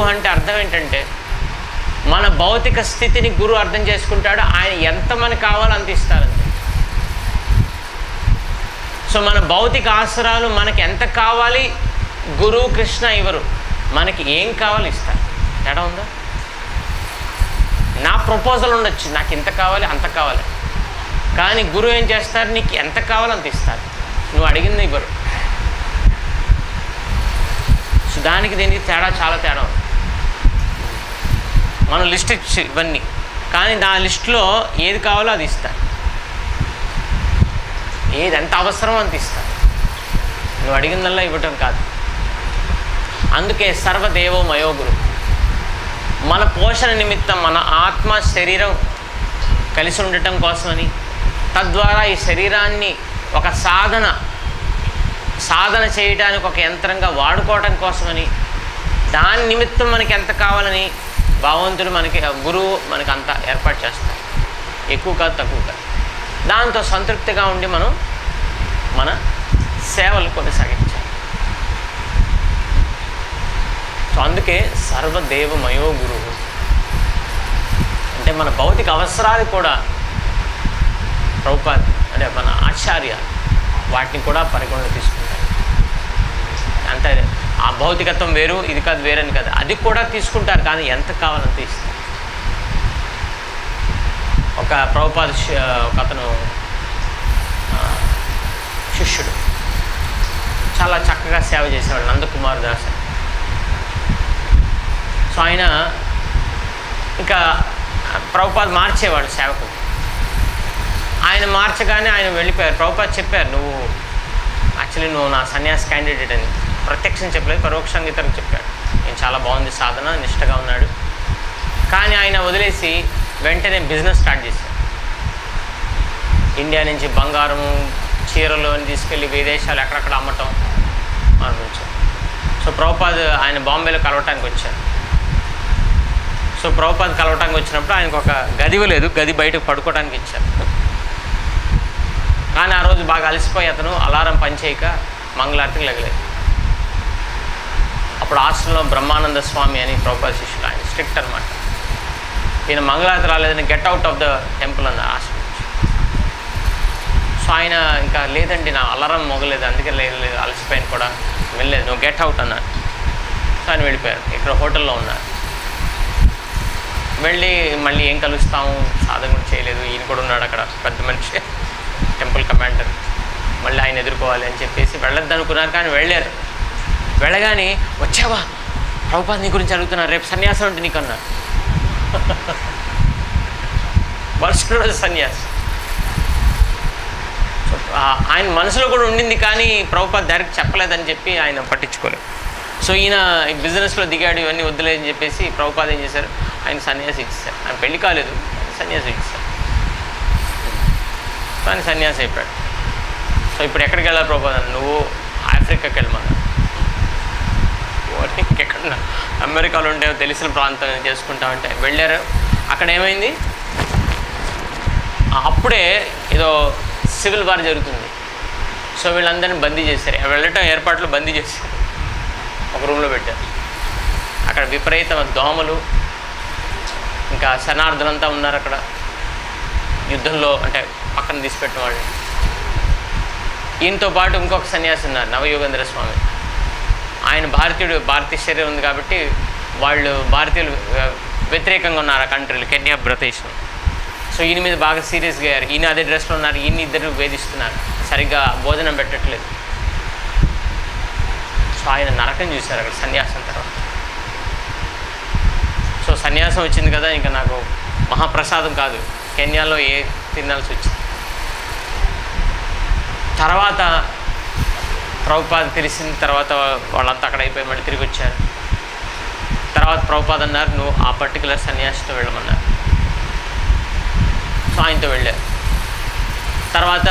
గురువు అంటే అర్థం ఏంటంటే మన భౌతిక స్థితిని గురువు అర్థం చేసుకుంటాడు ఆయన ఎంత మనకు కావాలో అంత ఇస్తారంతే సో మన భౌతిక ఆసరాలు మనకి ఎంత కావాలి? గురువు కృష్ణ ఇవ్వరు మనకి ఏం కావాలి ఇస్తారు? తేడా ఉందా? నా ప్రపోజల్ ఉండొచ్చు నాకు ఇంత కావాలి అంత కావాలి. కానీ గురువు ఏం చేస్తారు? నీకు ఎంత కావాలో అంత ఇస్తారు. నువ్వు అడిగింది ఇవ్వరు. సో దానికి దీనికి తేడా చాలా తేడా ఉంది. మనం లిస్ట్ ఇచ్చి ఇవన్నీ. కానీ నా లిస్టులో ఏది కావాలో అది ఇస్తారు ఏది ఎంత అవసరమో అంత ఇస్తారు నువ్వు అడిగిందల్లా ఇవ్వటం కాదు. అందుకే సర్వదేవో మయోగురు. మన పోషణ నిమిత్తం మన ఆత్మ శరీరం కలిసి ఉండటం కోసమని. తద్వారా ఈ శరీరాన్ని ఒక సాధన సాధన చేయడానికి ఒక యంత్రంగా వాడుకోవటం కోసమని. దాని నిమిత్తం మనకి ఎంత కావాలని భగవంతుడు మనకి గురువు మనకి అంత ఏర్పాటు చేస్తారు. ఎక్కువ కాదు తక్కువ కాదు. దాంతో సంతృప్తిగా ఉండి మనం మన సేవలు కొనసాగించాలి. సో అందుకే సర్వదేవమయో గురువు అంటే మన భౌతిక అవసరాలు కూడా ప్రభుపాద్ అంటే మన ఆచార్య వాటిని కూడా పరిగణలో తీసుకుంటారు. ఆ భౌతికత్వం వేరు ఇది కాదు వేరని కాదు. అది కూడా తీసుకుంటారు కానీ ఎంత కావాలంత ఇస్తారు. ఒక ప్రభుపాద ఒక అతను శిష్యుడు. చాలా చక్కగా సేవ చేసేవాడు నందకుమార్ దాస్ సో ఆయన ఇంకా ప్రభుపాద్ మార్చేవాడు సేవకుడు ఆయన మార్చగానే ఆయన వెళ్ళిపోయారు. ప్రభుపాద్ చెప్పారు నువ్వు యాక్చువల్లీ నువ్వు నా సన్యాసి క్యాండిడేట్ అని. ప్రత్యక్షం చెప్పలేదు పరోక్షంగా ఇతరులకు చెప్పాడు. నేను చాలా బాగుంది సాధన నిష్టగా ఉన్నాడు. కానీ ఆయన వదిలేసి వెంటనే బిజినెస్ స్టార్ట్ చేశాడు. ఇండియా నుంచి బంగారం చీరలు అని తీసుకెళ్ళి విదేశాలు ఎక్కడెక్కడ అమ్మటం ఆరంభించారు సో ప్రభుపాద్ ఆయన బాంబేలో కలవటానికి వచ్చారు సో ప్రభుపాద్ కలవటానికి వచ్చినప్పుడు ఆయనకు ఒక గది లేదు గది బయటకు పడుకోవడానికి ఇచ్చారు. కానీ ఆ రోజు బాగా అలసిపోయి అతను అలారం పనిచేయక మంగళారతికి లగలేదు. అప్పుడు ఆశ్రమంలో బ్రహ్మానంద స్వామి అని ప్రభుపాద శిష్యులు ఆయన స్ట్రిక్ట్ అనమాట ఈయన మంగళారతి రాలేదని get out of the temple అన్న ఆశ్రమం సో ఆయన ఇంకా లేదండి నా అలారం మొగలేదు అందుకే లేదు లేదు అలసిపోయాను కూడా. వెళ్ళలేదు నువ్వు గెట్ అవుట్ అన్నాను సో ఆయన వెళ్ళిపోయారు ఇక్కడ హోటల్లో ఉన్నారు. వెళ్ళి మళ్ళీ ఏం కలుస్తాము సాధకం చేయలేదు ఈయన కూడా ఉన్నాడు అక్కడ పెద్ద మనిషి టెంపుల్ కమాండర్ మళ్ళీ ఆయన ఎదుర్కోవాలి అని చెప్పేసి వెళ్ళొద్దు అనుకున్నారు కానీ వెళ్ళారు. వెళ్ళగానే వచ్చావా? ప్రభుపాద్ నీ గురించి అడుగుతున్నా. రేపు సన్యాసం అంటే నీకన్నా. అన్నారు రోజు సన్యాసం. ఆయన మనసులో కూడా ఉండింది కానీ ప్రభుపాద్ డైరెక్ట్ చెప్పలేదని చెప్పి ఆయన పట్టించుకోలేదు. సో ఈయన ఈ బిజినెస్లో దిగాడు ఇవన్నీ వద్దులేదని చెప్పేసి ప్రభుపాద్ ఏం చేశారు? ఆయన సన్యాసి ఇచ్చారు ఆయన పెళ్ళి కాలేదు సన్యాసి ఇచ్చారు సో ఆయన సన్యాసి అయిపోయాడు. సో ఇప్పుడు ఎక్కడికి వెళ్ళాలి ప్రభుపాద్? నువ్వు ఆఫ్రికాకి వెళ్ళమన్నా ఎక్కడ అమెరికాలో ఉండే తెలిసిన ప్రాంతం చేసుకుంటామంటే వెళ్ళారు. అక్కడ ఏమైంది? అప్పుడే ఏదో సివిల్ వార్ జరుగుతుంది. సో వీళ్ళందరినీ బందీ చేశారు. వెళ్ళటం ఏర్పాట్లు బందీ చేశారు. ఒక రూమ్లో పెట్టారు. అక్కడ విపరీతమైన దోమలు ఇంకా శనార్థులంతా ఉన్నారు అక్కడ. యుద్ధంలో అంటే పక్కన తీసిపెట్టిన వాళ్ళు. ఈయనతో పాటు ఇంకొక సన్యాసి ఉన్నారు నవయోగేంద్ర స్వామి ఆయన భారతీయుడు భారతీయ శరీరం ఉంది కాబట్టి వాళ్ళు భారతీయులు వ్యతిరేకంగా ఉన్నారు ఆ కంట్రీలు కెన్యా బ్రతేష్. సో ఈయన మీద బాగా సీరియస్గా అయ్యారు. ఈయన అదే డ్రెస్లో ఉన్నారు ఈయన ఇద్దరు వేధిస్తున్నారు. సరిగ్గా భోజనం పెట్టట్లేదు. సో ఆయన నరకం చూశారు అక్కడ సన్యాసం తర్వాత. సో సన్యాసం వచ్చింది కదా ఇంకా నాకు మహాప్రసాదం కాదు. కెన్యాలో ఏ తినాల్సి వచ్చింది? తర్వాత ప్రభుపాద తెలిసిన తర్వాత వాళ్ళంతా అక్కడ అయిపోయి మళ్ళీ తిరిగి వచ్చారు. తర్వాత ప్రభుపాద అన్నారు నువ్వు ఆ పర్టికులర్ సన్యాసితో వెళ్ళమన్నారు. సో ఆయనతో వెళ్ళారు తర్వాత